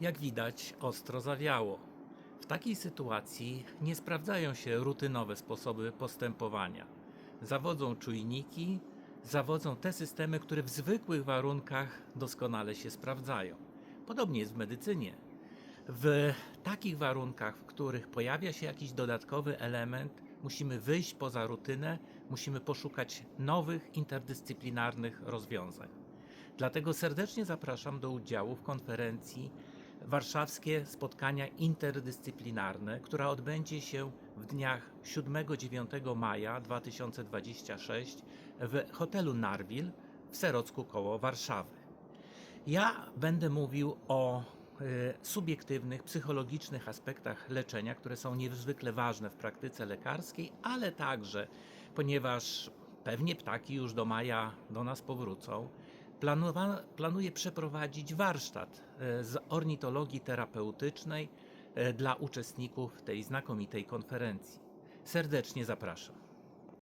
Jak widać, ostro zawiało. W takiej sytuacji nie sprawdzają się rutynowe sposoby postępowania. Zawodzą czujniki, zawodzą te systemy, które w zwykłych warunkach doskonale się sprawdzają. Podobnie jest w medycynie. W takich warunkach, w których pojawia się jakiś dodatkowy element, musimy wyjść poza rutynę, musimy poszukać nowych, interdyscyplinarnych rozwiązań. Dlatego serdecznie zapraszam do udziału w konferencji Warszawskie Spotkania Interdyscyplinarne, która odbędzie się w dniach 7-9 maja 2026 w hotelu Narwil w Serocku koło Warszawy. Ja będę mówił o e, subiektywnych, psychologicznych aspektach leczenia, które są niezwykle ważne w praktyce lekarskiej, ale także, ponieważ pewnie ptaki już do maja do nas powrócą, planowa- planuję przeprowadzić warsztat e, z ornitologii terapeutycznej e, dla uczestników tej znakomitej konferencji. Serdecznie zapraszam.